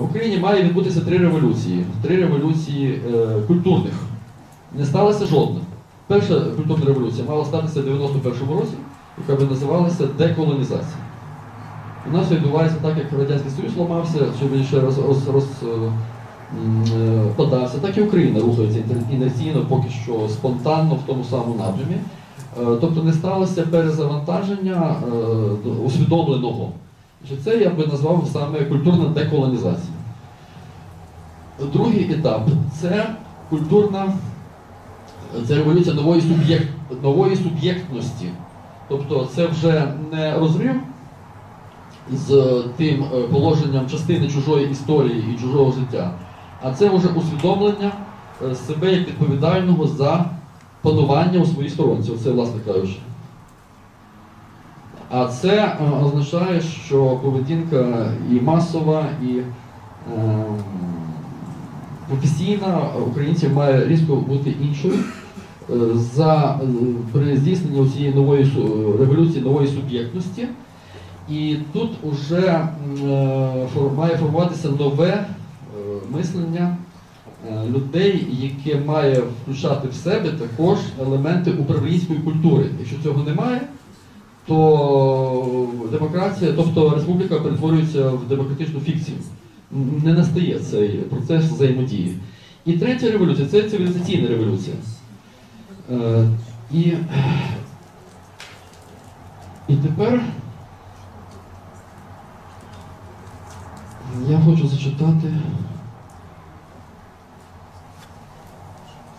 В Україні має відбутися три революції. Три революції е, культурних. Не сталося жодна. Перша культурна революція мала статися в 91-му році, яка би називалася деколонізація. У нас відбувається так, як Радянський Союз ламався, щоб він ще роз, роз, роз, е, е, так і Україна рухається інерційно, поки що спонтанно в тому самому напрямі. Е, Тобто не сталося перезавантаження усвідомленого. Що Це я би назвав саме культурна деколонізація. Другий етап це культурна це революція нової, суб'єкт, нової суб'єктності. Тобто це вже не розрив з тим е, положенням частини чужої історії і чужого життя, а це вже усвідомлення е, себе як відповідального за панування у своїй сторонці, це власне кажучи. А це е, означає, що поведінка і масова, і е, професійна українців має різко бути іншою. Е, За е, при здійсненні цієї нової революції нової суб'єктності. І тут вже має формуватися нове е, мислення е, людей, яке має включати в себе також елементи управлінської культури. Якщо цього немає, то демократія, тобто республіка перетворюється в демократичну фікцію. Не настає цей процес взаємодії. І третя революція це цивілізаційна революція. Е, І, і тепер я хочу зачитати.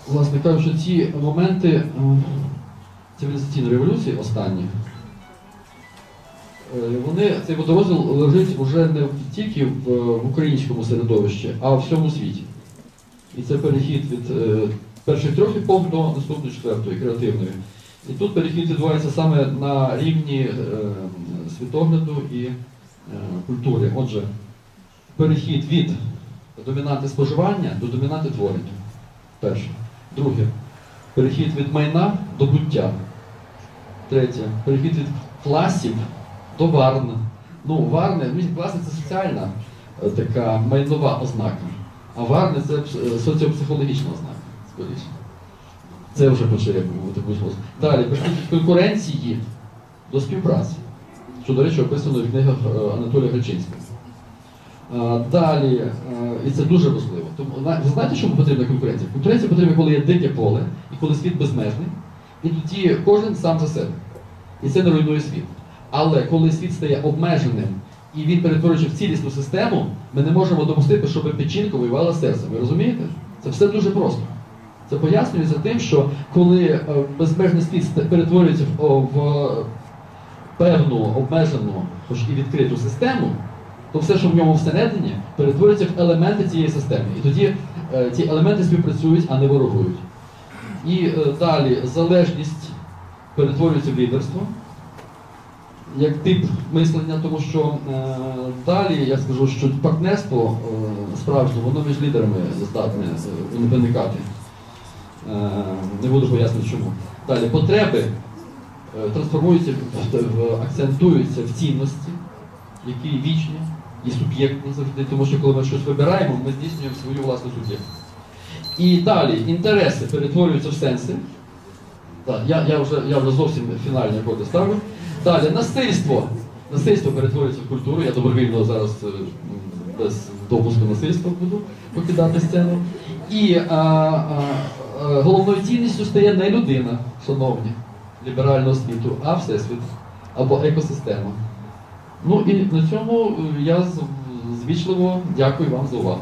Власне кажучи, ці моменти е, цивілізаційної революції останні, е, вони, цей водорозділ лежить вже не тільки в, в українському середовищі, а в всьому світі. І це перехід від е, перших трьох епох до наступної четвертої, креативної. І тут перехід відбувається саме на рівні е, світогляду і е, культури. Отже, перехід від домінанти споживання до домінанти творення. Перше. Друге. Перехід від майна до буття. Третє. Перехід від класів до варн. Ну, варни, ну, класи це соціальна е, така майнова ознака. А варни це е, соціопсихологічна ознака, скоріше. Це вже почерпує таку спосіб. Далі, конкуренції до співпраці, що, до речі, описано в книгах е, Анатолія Гречинського. Далі, і це дуже важливо. Тому ви знаєте, чому потрібна конкуренція? Конкуренція потрібна, коли є дике поле, і коли світ безмежний, і тоді кожен сам за себе. І це не руйнує світ. Але коли світ стає обмеженим і він перетворюється в цілісну систему, ми не можемо допустити, щоб печінка воювала з серцем. Ви розумієте? Це все дуже просто. Це пояснюється тим, що коли е, безмежний світ перетворюється в, в певну обмежену, хоч і відкриту систему, то все, що в ньому всередині, перетворюється в елементи цієї системи. І тоді е, ці елементи співпрацюють, а не ворогують. І е, далі залежність перетворюється в лідерство як тип мислення, тому що е, далі я скажу, що партнерство е, справжнє, воно між лідерами здатне е, виникати. Е, не буду пояснити чому. Далі потреби е, трансформуються, в- в- акцентуються в цінності, які вічні і суб'єктні завжди, тому що коли ми щось вибираємо, ми здійснюємо свою власну суб'єктність. І далі інтереси перетворюються в сенси. Так, я, я, вже, я вже зовсім фінальні коди ставлю. Далі насильство. Насильство перетворюється в культуру. Я добровільно зараз е, без допуску насильства буду покидати сцену. І а, а, а, головною цінністю стає не людина, шановні, ліберального світу, а всесвіт або екосистема. Ну і на цьому е, я звічливо дякую вам за увагу.